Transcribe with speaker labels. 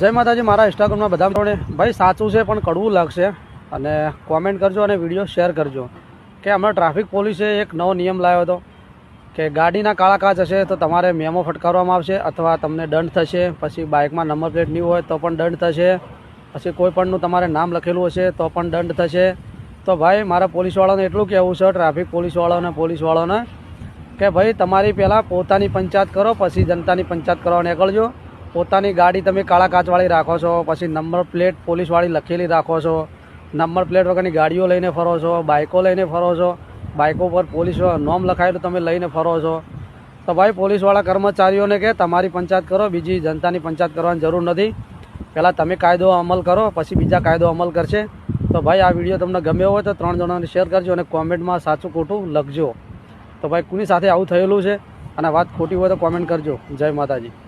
Speaker 1: જય માતાજી, મારા ઇન્સ્ટાગ્રામના બધા મિત્રોને ભાઈ સાચું છે પણ કડવું લાગશે અને કોમેન્ટ કરજો અને વીડિયો શેર કરજો. કે હમણાં ટ્રાફિક પોલીસે એક નવો નિયમ લાવ્યો હતો કે ગાડીના કાળા કાચ હશે તો તમારે મેમો ફટકારવામાં આવશે અથવા તમને દંડ થશે, પછી બાઇકમાં નંબર પ્લેટ નહીં હોય તો પણ દંડ થશે, પછી કોઈ પણનું તમારે નામ લખેલું હશે તો પણ દંડ થશે. તો ભાઈ, મારા પોલીસવાળાને એટલું કહેવું છે ટ્રાફિક પોલીસવાળાને પોલીસવાળાને કે ભાઈ, તમારી પહેલાં પોતાની પંચાયત કરો, પછી જનતાની પંચાયત કરવાને નીકળજો. પોતાની ગાડી તમે કાળા કાચવાળી રાખો છો, પછી નંબર પ્લેટ પોલીસવાળી લખેલી રાખો છો, નંબર પ્લેટ વગરની ગાડીઓ લઈને ફરો છો, બાઇકો લઈને ફરો છો, બાઇકો પર પોલીસ નોમ લખાયેલું તમે લઈને ફરો છો. તો ભાઈ પોલીસવાળા કર્મચારીઓને કે તમારી પંચાયત કરો, બીજી જનતાની પંચાયત કરવાની જરૂર નથી. પહેલાં તમે કાયદો અમલ કરો, પછી બીજા કાયદો અમલ કરશે. તો ભાઈ આ વીડિયો તમને ગમ્યો હોય તો ત્રણ જણાને શેર કરજો અને કોમેન્ટમાં સાચું ખોટું લખજો. તો ભાઈ કોની સાથે આવું થયેલું છે? અને વાત ખોટી હોય તો કોમેન્ટ કરજો. જય માતાજી.